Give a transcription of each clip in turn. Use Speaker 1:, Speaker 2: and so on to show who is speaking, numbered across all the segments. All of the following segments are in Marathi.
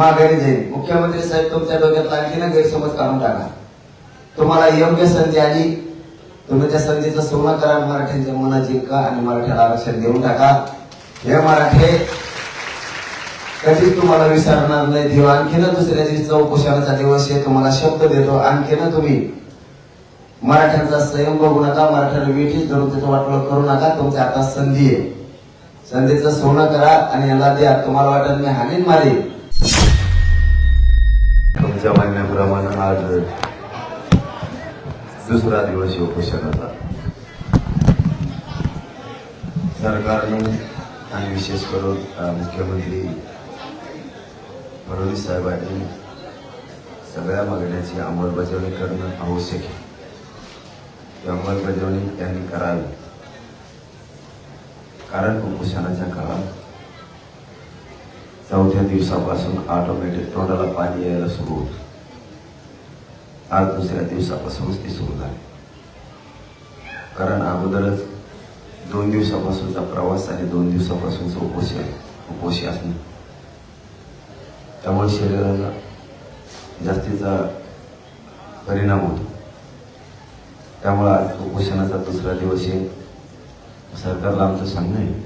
Speaker 1: माघारी जाईल. मुख्यमंत्री साहेब तुमच्या डोक्यात आणखी ना गैरसमज काढून टाका. तुम्हाला योग्य संधी आली तुम्ही त्या संधीचं सोनं करा मराठ्यांच्या मनात जिंका आणि मराठ्याला आरक्षण देऊन टाका. हे मराठे कधीच तुम्हाला विसरणार नाही. देव आणखीन दुसऱ्या दिवशी उपोषणाचा दिवस आहे. तुम्हाला शब्द देतो आणखीन तुम्ही मराठ्यांचा संयम बघू नका. मराठ्याला वेठीच धरून त्याचं वाटोळ करू नका. तुमच्या आता संधी आहे. संधीचं सोनं करा आणि याला द्या. तुम्हाला वाटत मी हानीन मारी
Speaker 2: तुमच्या म्हणण्याप्रमाणे आज दुसरा दिवस आहे उपोषणाचा सरकारने आणि विशेष करून मुख्यमंत्री फडणवीस साहेबांनी सगळ्या मागण्याची अंमलबजावणी करणं आवश्यक आहे. ती अंमलबजावणी त्यांनी करावी. कारण उपोषणाच्या काळात चौथ्या दिवसापासून ऑटोमॅटिक तोंडाला पाणी यायला सुरू होत. आज दुसऱ्या दिवसापासूनच ती सुरू झाली. कारण अगोदरच दोन दिवसापासूनचा प्रवास आणि दोन दिवसापासूनचं उपोषण उपोषी असणं त्यामुळे शरीराला जास्तीचा परिणाम होतो. त्यामुळे आज उपोषणाचा दुसरा दिवस आहे सरकारला आमचं सांगणं आहे.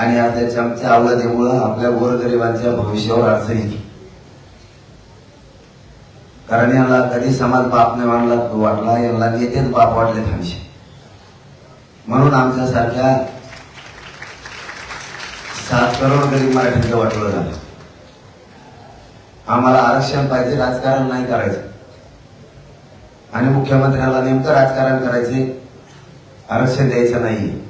Speaker 2: आणि आज त्या आमच्या अवलतेमुळं आपल्या गोरगरिबांच्या भविष्यावर अडचण कारण यांना कधी समाज बाप नाही मानला वाटला यांना नेतेच बाप वाटले हमेशा म्हणून आमच्यासारख्या सात करोड गरीब मराठीचं वाटलं झालं. आम्हाला आरक्षण पाहिजे राजकारण नाही करायचं. आणि मुख्यमंत्र्याला नेमकं राजकारण करायचे आरक्षण द्यायचं नाही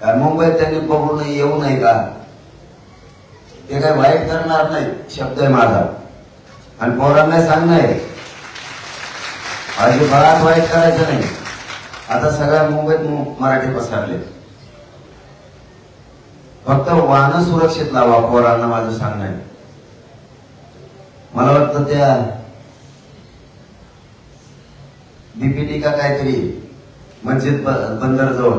Speaker 2: काय मुंबईत त्यांनी बघून येऊ नये का? ते काय वाईट करणार नाही शब्द आहे माझा. आणि पोरांना सांगणार अजिबात वाईट करायचं नाही. आता सगळ्या मुंबईत मराठी पसरले फक्त वाहन सुरक्षित लावा पोरांना माझं सांगणं आहे. मला वाटतं त्या बीपीटी का काहीतरी मस्जिद बंदर जवळ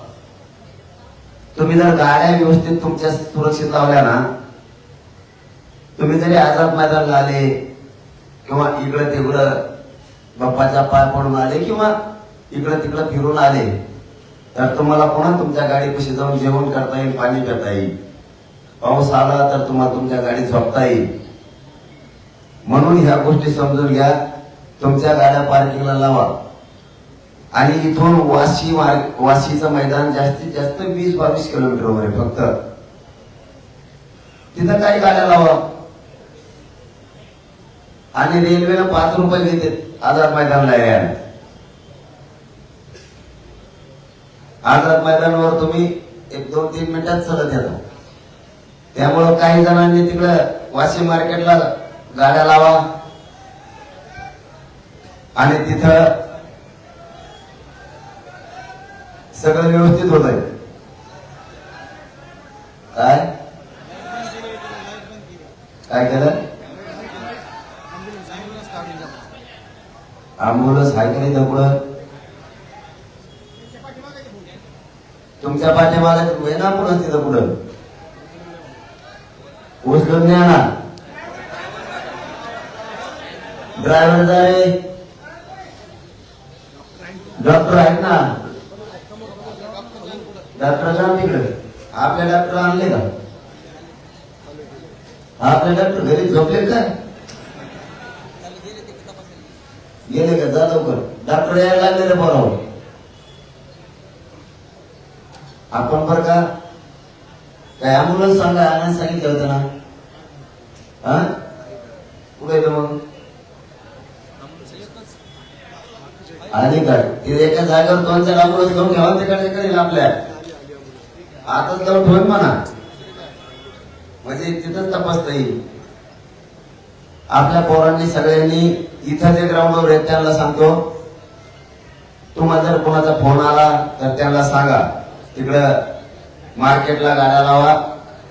Speaker 2: तुम्ही जर गाड्या व्यवस्थित तुमच्या सुरक्षित लावल्या ना तुम्ही जरी आजार मैदानला आले किंवा इकडं तिकडं बाप्पाच्या पाय पडून आले किंवा इकडं तिकडं फिरून आले तर तुम्हाला पुन्हा तुमच्या गाडीपाशी जाऊन जेवण करता येईल पाणी करता येईल. पाऊस आला तर तुम्हाला तुमच्या गाडीत झोपता येईल. म्हणून ह्या गोष्टी समजून घ्या. तुमच्या गाड्या पार्किंगला लावा. आणि इथून वाशी वाशीचं मैदान जास्तीत जास्त वीस बावीस किलोमीटरवर आहे फक्त. तिथं काही गाड्या लावा? आणि रेल्वेला पाच रुपये घेते आझाद मैदानला यायला आझाद मैदानावर तुम्ही एक दोन तीन मिनिटात चढत येता. त्यामुळं काही जणांनी तिकडं वाशी मार्केटला गाड्या लावा. आणि तिथं सगळं व्यवस्थित होत आहे. काय? काय केलं? आंबोलस हाय का इथं पुढं तुमच्या पाठीमाला आहे ना पुढं तिथं पुढं? उचलून द्या ना. ड्रायव्हर जाय डॉक्टर आहेत ना. डॉक्टर जा तिकडे. आपले डॉक्टर आणले का? आपले डॉक्टर घरी झोपले काय? गेले का? जा लवकर. डॉक्टर यायला लागले रे बरोबर आपण बर का? काय अँब्युलन्स सांगा आणायला सांगितलं होतं ना? हा? कुठे मग? आली का? एका जागेवर दोन चार अँब्युलन्स घेऊन घ्यावा तिकडे करेल आपल्या. आताच जाऊन ठेवून म्हणा. म्हणजे तिथंच तपासता येईल. आपल्या पोरांनी सगळ्यांनी इथं जे ग्राउंडवर आहेत त्यांना सांगतो तुम्हाला जर कोणाचा फोन आला तर त्यांना सांगा. तिकडं मार्केटला गाड्या लावा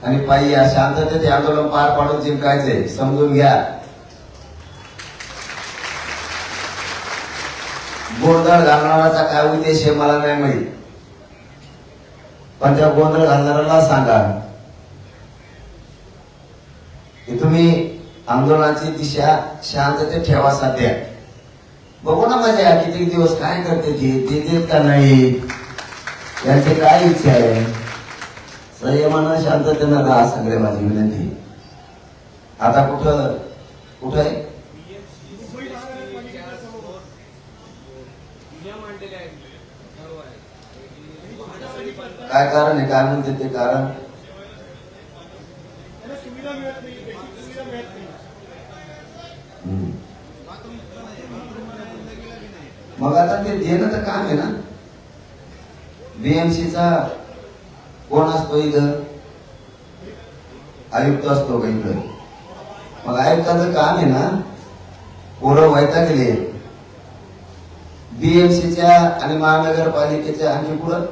Speaker 2: आणि पायी या शांततेत आंदोलन पार पाडून जिंकायचे समजून घ्या. गोंधळ घालणाराचा काय उद्देश आहे मला नाही माहीत. पण त्या गोंधळ घालणाऱ्याला सांगा. की तुम्ही आंदोलनाची दिशा शांततेत ठेवा सध्या. बघू ना माझ्या किती दिवस काय करते ते देतेत का नाही? त्यांची काय इच्छा आहे? संयमानं शांततेनं राहा सगळे माझी विनंती. आता कुठं कुठं आहे? काय कारण आहे? काय म्हणते ते कारण. मग आता ते देणं तर काम आहे ना? बीएमसीचा कोण असतो इथं? आयुक्त असतो का इकडं मग आयुक्ताचं काम आहे ना? पोरं व्हायचा गेले बीएमसीच्या आणि महानगरपालिकेच्या आणखी पुढं?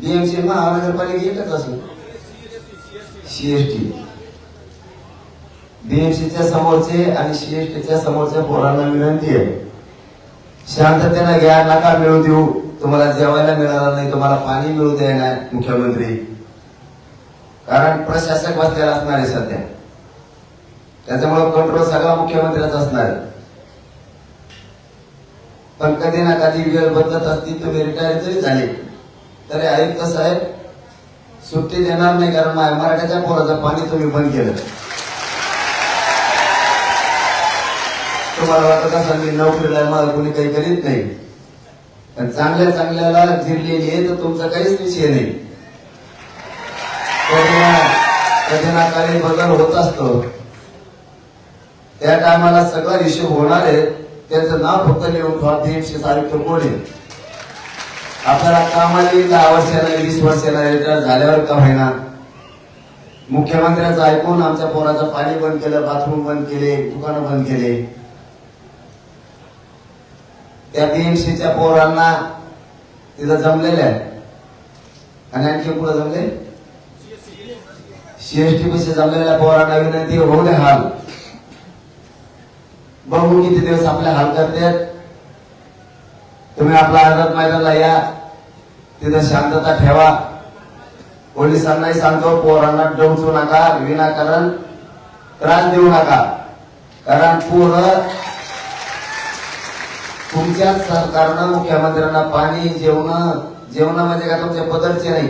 Speaker 2: बीएमसी महानगरपालिका एकच असेल सीएसटी बीएमसीच्या समोरचे आणि सीएसटीच्या समोरच्या पोरांना विनंती आहे. शांततेनं घ्या नका मिळू देऊ. तुम्हाला जेवायला मिळणार नाही तुम्हाला पाणी मिळू देणार मुख्यमंत्री. कारण प्रशासक बसलेला असणार आहे सध्या. त्याच्यामुळे कंट्रोल सगळा मुख्यमंत्र्याचा असणार आहे. पण कधी ना कधी वेळ बदलत असती तुम्ही रिटायर जरी झाले तरी आयुक्त साहेब सुट्टी देणार नाही कारण मा- मराठ्याच्या पोराचं पाणी तुम्ही बंद केलं. तुम्हाला वाटत असेल मी नोकरीला मला कोणी काही करीत नाही? पण चांगल्या चांगल्याला जिरलेली आहे तर तुमचा काहीच विषय नाही. कधी ना- काही बदल होत असतो. त्या टायमाला सगळा इश्यू होणार आहे त्याचं नाव फक्त लिहून ठेवा तीनशे तारीख कोण आहे? आपल्याला कामाला येईल दहा वर्षाला वीस वर्षाला रिटायर झाल्यावर का होईना? मुख्यमंत्र्यांचं ऐकून आमच्या पोराचं पाणी बंद केलं बाथरूम बंद केले दुकानं बंद केले. त्या बीएमसीच्या पोरांना तिथं जमलेलं आहे. आणि आणखी पुढे जमले? सीएसटी पैसे जमलेल्या पोरांना विनंती होऊ दे हाल. बघू किती दिवस आपले हाल करतात. तुम्ही आपला आझाद मैदानाला या. तिथं शांतता ठेवा. पोलिसांनाही सांगतो पोरांना डवचू नका विनाकारण त्रास देऊ नका. कारण पोरं तुमच्या सरकारनं मुख्यमंत्र्यांना पाणी जेवण जेवण म्हणजे का तुमच्या बदलचे नाही.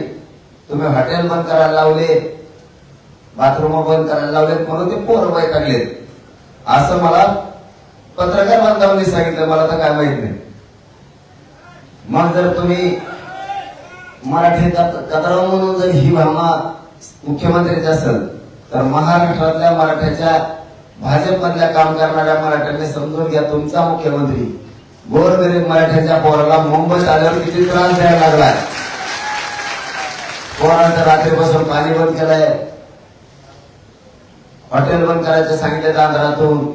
Speaker 2: तुम्ही हॉटेल बंद करायला लावले बाथरूम बंद करायला लावले म्हणून ते पोरं काढले असं मला पत्रकार बांधवांनी सांगितलं मला तर काय माहीत नाही. मग जर तुम्ही मराठी कदराव म्हणून जर ही भामा मुख्यमंत्र्याची असेल तर महाराष्ट्रातल्या मराठ्याच्या भाजपमधल्या काम करणाऱ्या मराठ्यांनी समजून घ्या तुमचा मुख्यमंत्री गोरगरीब मराठ्याच्या पोराला मुंबईत आल्यावर किती त्रास द्यायला लागलाय? पोरांचं रात्रीपासून पाणी बंद केलंय. हॉटेल बंद करायचं सांगितलं आंध्रातून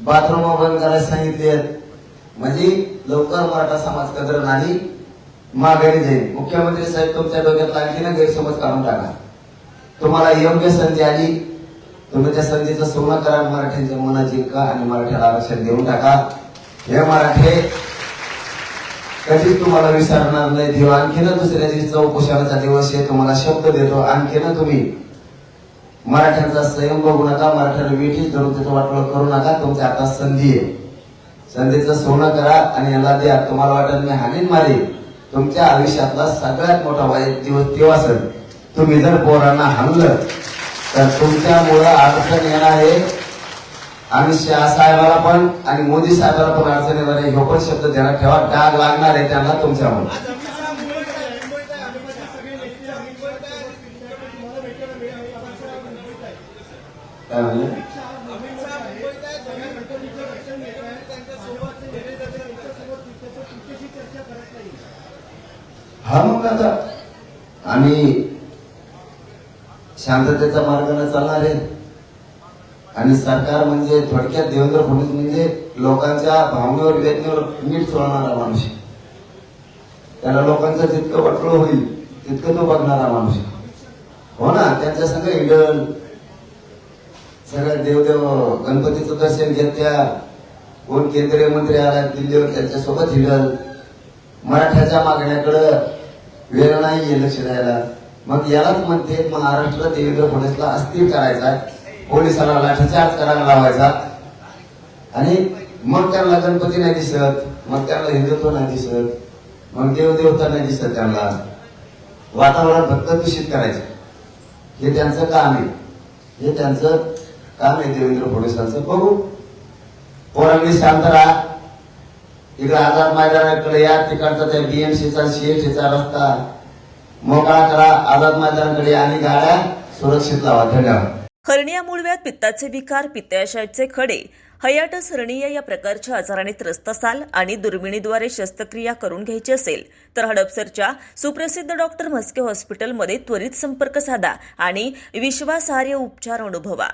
Speaker 2: बाथरूम बंद करायला सांगितले म्हणजे लवकर मराठा समाज कदर नाही माघारी जाईल. मुख्यमंत्री साहेब तुमच्या डोक्यात आणखी ना गैरसमज काढून टाका. तुम्हाला योग्य संधी आली तुम्ही त्या संधीचं सोनं करा मराठ्यांच्या मनाची का आणि मराठ्याला आरक्षण देऊन टाका. हे मराठे कधीच तुम्हाला विसरणार नाही. देव आणखीन दुसऱ्या दिवशी उपोषणाचा दिवस आहे. तुम्हाला शब्द देतो. आणखीन तुम्ही मराठ्यांचा संयम बघू नका. मराठ्याला वेठीच धरून त्याचं वाटलं करू नका. तुमच्या आता संधी आहे. संधीचं सोनं करा आणि याला द्या. तुम्हाला वाटत मी हानीन मारे. तुमच्या आयुष्यातला सगळ्यात मोठा वाईट दिवस तेव्हा असेल. तुम्ही जर पोरांना हाणलं तर तुमच्यामुळं अडचण येणार आहे. आणि शहा साहेबाला पण आणि मोदी साहेबाला पण अडचण येणार आहे. ह्यो पण शब्द ध्यानात ठेवा. डाग लागणार आहे त्यांना तुमच्यामुळे. काय म्हणलं? हा मग आता आम्ही शांततेचा मार्गाने चालणार आहे आणि सरकार म्हणजे थोडक्यात देवेंद्र फडणवीस म्हणजे लोकांच्या भावनेवर वेदनेवर मीठ सोडणारा माणूस आहे. त्याला लोकांचं जितकं वटळ होईल तितकं तो बघणारा माणूस आहे. हो ना त्यांच्या संग इडल सगळ्या देवदेव गणपतीचं दर्शन घेत्या कोण केंद्रीय मंत्री आला दिल्लीवर त्यांच्यासोबत हिडल मराठ्याच्या मागण्याकडं वेळ नाहीये लक्ष द्यायला मग यालाच म्हणते महाराष्ट्र देवेंद्र फडणवीसला अस्थिर करायचा पोलिसाला लाठीचार्ज करायला लावायचा. आणि मग त्यांना गणपती नाही दिसत मग त्यांना हिंदुत्व नाही दिसत मग देवदेवता नाही दिसत त्यांना. वातावरण फक्त दूषित करायचं. हे त्यांचं काम आहे. हे त्यांचं काम आहे देवेंद्र फडणवीसांचं बघू. पोरांनी शांत राहा. तिकडे आझाद मैदानाकडे या तिकडचा त्या बीएमसीचा सीएसटीचा रस्ता मोकळा करा आझाद मैदानाकडे आणि गाड्या सुरक्षित लावा. धन्यवाद.
Speaker 3: हर्निया मूळव्यात पित्ताचे विकार पित्ताशयाचे खडे हयाटस हर्निया या प्रकारच्या आजाराने त्रस्त असाल आणि दुर्बिणीद्वारे शस्त्रक्रिया करून घ्यायची असेल तर हडपसरच्या सुप्रसिद्ध डॉक्टर म्हस्के हॉस्पिटलमध्ये त्वरित संपर्क साधा आणि विश्वासार्ह उपचार अनुभवा.